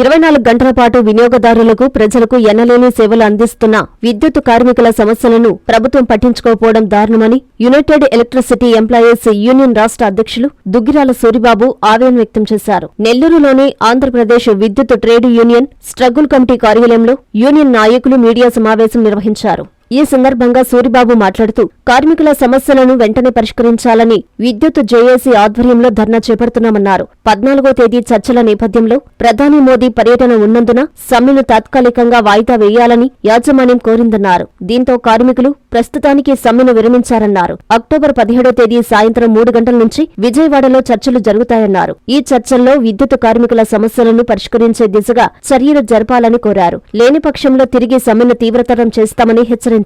ఇరవై నాలుగు గంటల పాటు వినియోగదారులకు ప్రజలకు ఎన్నలేని సేవలు అందిస్తున్న విద్యుత్ కార్మికుల సమస్యలను ప్రభుత్వం పట్టించుకోకపోవడం దారుణమని యునైటెడ్ ఎలక్ట్రిసిటీ ఎంప్లాయీస్ యూనియన్ రాష్ట్ర అధ్యక్షులు దుగ్గిరాల సూరిబాబు ఆవేదన వ్యక్తం చేశారు. నెల్లూరులోని ఆంధ్రప్రదేశ్ విద్యుత్ ట్రేడ్ యూనియన్ స్ట్రగుల్ కమిటీ కార్యాలయంలో యూనియన్ నాయకులు మీడియా సమావేశం నిర్వహించారు. ఈ సందర్భంగా సూరిబాబు మాట్లాడుతూ కార్మికుల సమస్యలను వెంటనే పరిష్కరించాలని విద్యుత్ జేఏసీ ఆధ్వర్యంలో ధర్నా చేపడుతున్నామన్నారు. పద్నాలుగో తేదీ చర్చల నేపథ్యంలో ప్రధాని మోదీ పర్యటన ఉన్నందున సమ్మెను తాత్కాలికంగా వాయిదా వేయాలని యాజమాన్యం కోరిందన్నారు. దీంతో కార్మికులు ప్రస్తుతానికి సమ్మెను విరమించారన్నారు. అక్టోబర్ పదిహేడో తేదీ సాయంత్రం మూడు గంటల నుంచి విజయవాడలో చర్చలు జరుగుతాయన్నారు. ఈ చర్చల్లో విద్యుత్ కార్మికుల సమస్యలను పరిష్కరించే దిశగా చర్యలు జరపాలని కోరారు. లేని పక్షంలో తిరిగి సమ్మెను తీవ్రతరం చేస్తామని హెచ్చరించారు.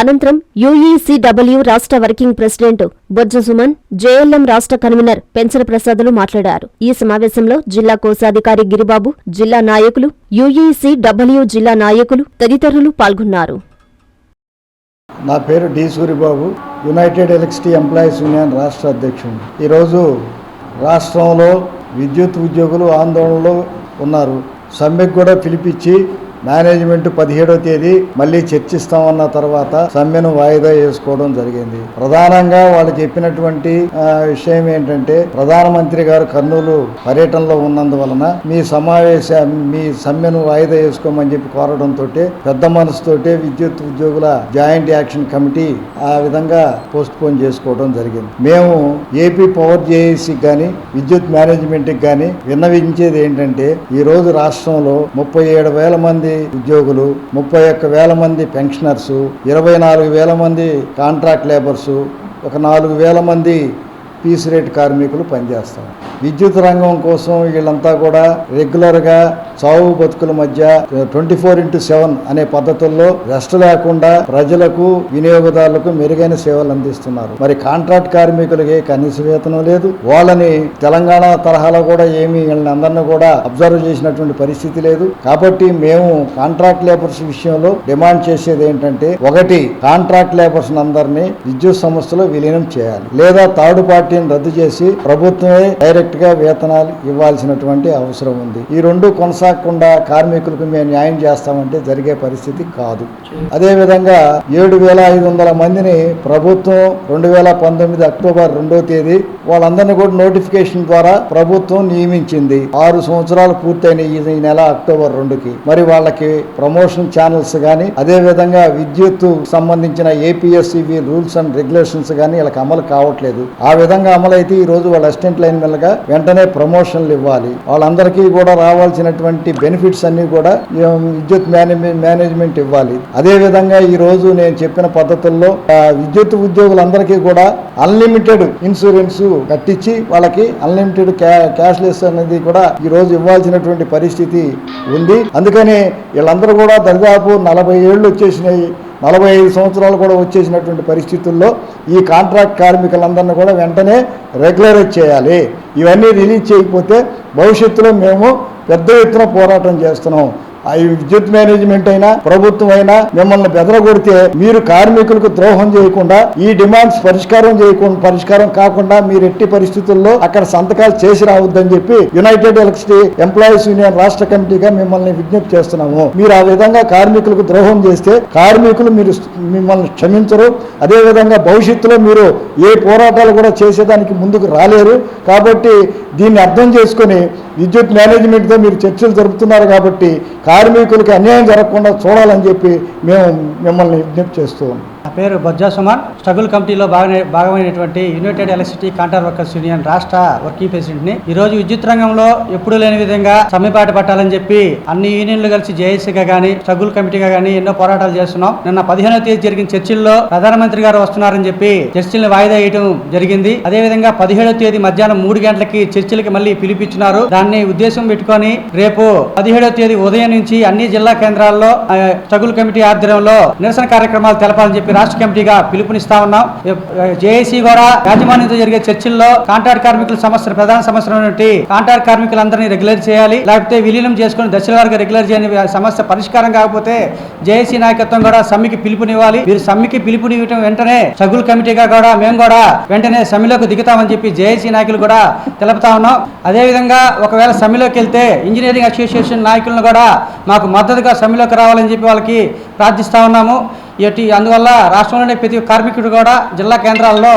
అనంతరం యుఈసీడబ్ల్యూ రాష్ట్ర working president Bojja Suman JLM రాష్ట్ర కన్వీనర్ పెంచల ప్రసాదులు మాట్లాడారు. ఈ సమావేశంలో జిల్లా కోశాధికారి గిరిబాబు జిల్లా నాయకులు యుఈసీడబ్ల్యూ జిల్లా నాయకులు తదితరులు పాల్గొన్నారు. నా పేరు D Suribabu united electricity employees union రాష్ట్ర అధ్యక్షుడు. ఈరోజు రాష్ట్రంలో విద్యుత్ ఉద్యోగులు ఆందోళనలో ఉన్నారు. సమ్మెకు కూడా పిలిపించి మేనేజ్మెంట్ పదిహేడో తేదీ మళ్ళీ చర్చిస్తామన్న తర్వాత సమ్మెను వాయిదా వేసుకోవడం జరిగింది. ప్రధానంగా వాళ్ళు చెప్పినటువంటి విషయం ఏంటంటే ప్రధానమంత్రి గారు కర్నూలు పర్యటనలో ఉన్నందువలన మీ సమావేశ మీ సమ్మెను వాయిదా వేసుకోమని చెప్పి కోరడంతో పెద్ద మనసుతోటే విద్యుత్ ఉద్యోగుల జాయింట్ యాక్షన్ కమిటీ ఆ విధంగా పోస్ట్ పోన్ చేసుకోవడం జరిగింది. మేము ఏపీ పవర్ జేఏసీకి కానీ విద్యుత్ మేనేజ్మెంట్కి కానీ విన్నవించేది ఏంటంటే ఈ రోజు రాష్ట్రంలో ముప్పై ఏడు వేల మంది ఉద్యోగులు ముప్పై ఒక్క వేల మంది పెన్షనర్స్ ఇరవై నాలుగు వేల మంది కాంట్రాక్ట్ లేబర్సు ఒక నాలుగు వేల మంది పీస్ రేట్ కార్మికులు పనిచేస్తారు. విద్యుత్ రంగం కోసం వీళ్ళంతా కూడా రెగ్యులర్గా చావు బతుకుల మధ్య ట్వంటీ ఫోర్ ఇంటూ సెవెన్ అనే పద్ధతుల్లో రెస్ట్ లేకుండా ప్రజలకు వినియోగదారులకు మెరుగైన సేవలు అందిస్తున్నారు. మరి కాంట్రాక్ట్ కార్మికులకి కనీస వేతనం లేదు. వాళ్ళని తెలంగాణ తరహాలో కూడా ఏమి వీళ్ళని అందరినీ కూడా అబ్జర్వ్ చేసినటువంటి పరిస్థితి లేదు. కాబట్టి మేము కాంట్రాక్ట్ లేబర్స్ విషయంలో డిమాండ్ చేసేది ఏంటంటే ఒకటి కాంట్రాక్ట్ లేబర్స్ అందరినీ విద్యుత్ సంస్థలో విలీనం చేయాలి. లేదా థర్డ్ పార్టీని రద్దు చేసి ప్రభుత్వమే డైరెక్ట్ గా వేతనాలు ఇవ్వాల్సినటువంటి అవసరం ఉంది. ఈ రెండు కొనసాగకుండా కార్మికులకు మేము న్యాయం చేస్తామంటే జరిగే పరిస్థితి కాదు. అదే విధంగా ఏడు వేల ఐదు వందల మందిని ప్రభుత్వం రెండు వేల పంతొమ్మిది అక్టోబర్ రెండో తేదీ వాళ్ళందరినీ కూడా నోటిఫికేషన్ ద్వారా ప్రభుత్వం నియమించింది. ఆరు సంవత్సరాలు పూర్తయిన ఈ నెల అక్టోబర్ రెండుకి. మరి వాళ్ళకి ప్రమోషన్ ఛానల్స్ కానీ అదే విధంగా విద్యుత్ సంబంధించిన ఏపీఎస్సీవి రూల్స్ అండ్ రెగ్యులేషన్స్ కానీ వీళ్ళకి అమలు కావట్లేదు. ఆ విధంగా అమలు అయితే ఈ రోజు వాళ్ళ అసిస్టెంట్ లైన్ మెల్లగా వెంటనే ప్రమోషన్లు ఇవ్వాలి. వాళ్ళందరికీ కూడా రావాల్సినటువంటి బెనిఫిట్స్ అన్ని కూడా విద్యుత్ మేనేజ్మెంట్ ఇవ్వాలి. అదే విధంగా ఈ రోజు నేను చెప్పిన పద్ధతుల్లో విద్యుత్ ఉద్యోగులందరికీ కూడా అన్లిమిటెడ్ ఇన్సూరెన్స్ కట్టించి వాళ్ళకి అన్లిమిటెడ్ క్యాష్లెస్ అనేది కూడా ఈ రోజు ఇవ్వాల్సినటువంటి పరిస్థితి ఉంది. అందుకని వీళ్ళందరూ కూడా దాదాపు నలభై ఏళ్ళు వచ్చేసినాయి. నలభై ఐదు సంవత్సరాలు కూడా వచ్చేసినటువంటి పరిస్థితుల్లో ఈ కాంట్రాక్ట్ కార్మికులందరినీ కూడా వెంటనే రెగ్యులరైజ్ చేయాలి. ఇవన్నీ రిలీజ్ చేయకపోతే భవిష్యత్తులో మేము పెద్ద ఎత్తున పోరాటం చేస్తున్నాం. ఆ విద్యుత్ మేనేజ్మెంట్ అయినా ప్రభుత్వం అయినా మిమ్మల్ని బెదరగొడితే మీరు కార్మికులకు ద్రోహం చేయకుండా ఈ డిమాండ్స్ పరిష్కారం చేయకుండా పరిష్కారం కాకుండా మీరు ఎట్టి పరిస్థితుల్లో అక్కడ సంతకాలు చేసి రావద్దని చెప్పి యునైటెడ్ ఎలక్ట్రిసిటీ ఎంప్లాయీస్ యూనియన్ రాష్ట్ర కమిటీగా మిమ్మల్ని విజ్ఞప్తి చేస్తున్నాము. మీరు ఆ విధంగా కార్మికులకు ద్రోహం చేస్తే కార్మికులు మీరు మిమ్మల్ని క్షమించరు. అదేవిధంగా భవిష్యత్తులో మీరు ఏ పోరాటాలు కూడా చేసేదానికి ముందుకు రాలేరు. కాబట్టి దీన్ని అర్థం చేసుకొని విద్యుత్ మేనేజ్మెంట్తో మీరు చర్చలు జరుపుతున్నారు కాబట్టి కార్మికులకి అన్యాయం జరగకుండా చూడాలని చెప్పి మేము మిమ్మల్ని విజ్ఞప్తి చేస్తూ ఉన్నాం. నా పేరు బొజ్జా సుమాన్. స్ట్రగుల్ కమిటీలో భాగమైనటువంటి united electricity contract workers union రాష్ట్ర వర్కింగ్ ప్రెసిడెంట్ని ఈ రోజు విద్యుత్ రంగంలో ఎప్పుడూ లేని విధంగా సమ్మెపాట పట్టాలని చెప్పి అన్ని యూనియన్లు కలిసి జేఏసీగా గానీ స్ట్రగుల్ కమిటీగా గానీ ఎన్నో పోరాటాలు చేస్తున్నాం. నిన్న పదిహేనవ తేదీ జరిగిన చర్చిల్లో ప్రధానమంత్రి గారు వస్తున్నారని చెప్పి చర్చిల్ని వాయిదా వేయడం జరిగింది. అదే విధంగా పదిహేడవ తేదీ మధ్యాహ్నం మూడు గంటలకి చర్చిలకి మళ్ళీ పిలిపించినారు దాన్ని ఉద్దేశం పెట్టుకొని రేపు పదిహేడవ తేదీ ఉదయం నుంచి అన్ని జిల్లా కేంద్రాల్లో స్ట్రగుల్ కమిటీ ఆధ్వర్యంలో నిరసన కార్యక్రమాలు తెలపాలని చెప్పి చెప్పి రాష్ట్ర కమిటీగా పిలుపునిస్తా ఉన్నాం. జేఏసీ కూడా యాజమాన్యంతో జరిగే చర్చల్లో కాంట్రాక్ట్ కార్మికుల సమస్య ప్రధాన సమస్య కాంట్రాక్ట్ కార్మికులందరినీ రెగ్యులర్ చేయాలి. లేకపోతే విలీనం చేసుకుని దశల వారికి రెగ్యులర్ చేయని సమస్య పరిష్కారం కాకపోతే జేఏసీ నాయకత్వం కూడా సమ్మెకి పిలుపునివ్వాలి. మీరు సమ్మెకి పిలుపునివ్వటం వెంటనే సగుల్ కమిటీగా కూడా మేము కూడా వెంటనే సమ్మెలోకి దిగుతామని చెప్పి జేఏసీ నాయకులు కూడా తెలుపుతా ఉన్నాం. అదేవిధంగా ఒకవేళ సమ్మెలోకి వెళ్తే ఇంజనీరింగ్ అసోసియేషన్ నాయకులను కూడా మాకు మద్దతుగా సమ్మెలోకి రావాలని చెప్పి వాళ్ళకి ప్రార్థిస్తా ఉన్నాము. ఇటు అందువల్ల రాష్ట్రంలోని ప్రతి కార్మికుడు కూడా జిల్లా కేంద్రాల్లో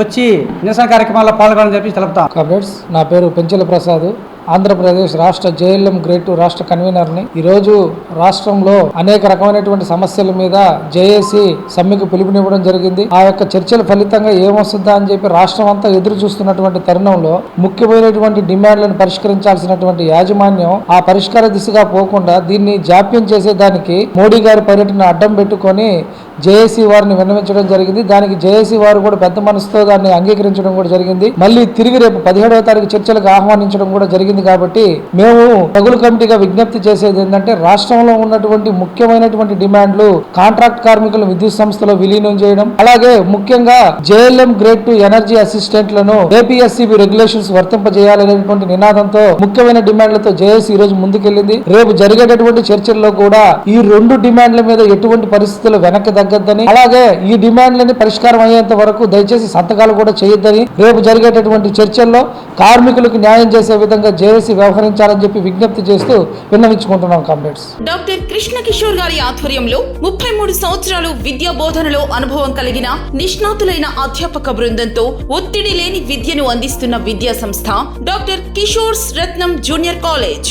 వచ్చి నిరసన కార్యక్రమాల్లో పాల్గొనని చెప్పి తెలుపుతాం. కామ్రేడ్స్ నా పేరు పెంచెల ప్రసాద్. ఆంధ్రప్రదేశ్ రాష్ట్ర జేఎల్ఎం గ్రేట్ రాష్ట్ర కన్వీనర్ని. ఈరోజు రాష్ట్రంలో అనేక రకమైనటువంటి సమస్యల మీద జేఏసీ సమ్మెకు పిలుపునివ్వడం జరిగింది. ఆ యొక్క చర్చల ఫలితంగా ఏమొస్తుందా అని చెప్పి రాష్ట్రం అంతా ఎదురు చూస్తున్నటువంటి తరుణంలో ముఖ్యమైనటువంటి డిమాండ్లను పరిష్కరించాల్సినటువంటి యాజమాన్యం ఆ పరిష్కార దిశగా పోకుండా దీన్ని జాప్యం చేసేదానికి మోడీ గారి పర్యటన అడ్డం పెట్టుకొని జేఏసీ వారిని విన్నవించడం జరిగింది. దానికి జేఏసీ వారు కూడా పెద్ద మనసుతో దాన్ని అంగీకరించడం కూడా జరిగింది. మళ్ళీ తిరిగి రేపు పదిహేడవ తారీఖు చర్చలకు ఆహ్వానించడం కూడా జరిగింది కాబట్టి మేము తగులు కమిటీగా విజ్ఞప్తి చేసేది ఏంటంటే రాష్ట్రంలో ఉన్నటువంటి ముఖ్యమైనటువంటి డిమాండ్లు కాంట్రాక్ట్ కార్మికులను విద్యుత్ సంస్థలో విలీనం చేయడం అలాగే ముఖ్యంగా జేఎల్ఎం గ్రేడ్ టు ఎనర్జీ అసిస్టెంట్లను ఏపీఎస్సీబీ రెగ్యులేషన్స్ వర్తింపజేయాలనేటువంటి నినాదంతో ముఖ్యమైన డిమాండ్లతో జేఏసీ ఈ రోజు ముందుకెళ్ళింది రేపు జరిగేటటువంటి చర్చల్లో కూడా ఈ రెండు డిమాండ్ల మీద ఎటువంటి పరిస్థితుల్లో వెనక్కి తగ్గద్దని. అలాగే ఈ డిమాండ్లని పరిష్కారం అయ్యేంత వరకు దయచేసి సంతకాలు కూడా చేయొద్దని రేపు జరిగేటటువంటి చర్చల్లో కార్మికులకు న్యాయం చేసే విధంగా జేఏసీ వ్యవహరించాలని చెప్పి విజ్ఞప్తి చేస్తూ విన్నవించుకుంటున్నాం కామ్రేడ్స్. డాక్టర్ కృష్ణ కిషోర్ గారి ఆధ్వర్యంలో ముప్పై మూడు సంవత్సరాలు విద్యా బోధనలో అనుభవం కలిగిన నిష్ణాతులైన అధ్యాపక బృందంతో ఒత్తిడి లేని విద్యను అందిస్తున్న విద్యా సంస్థ doctor Kishore's Ratnam junior college.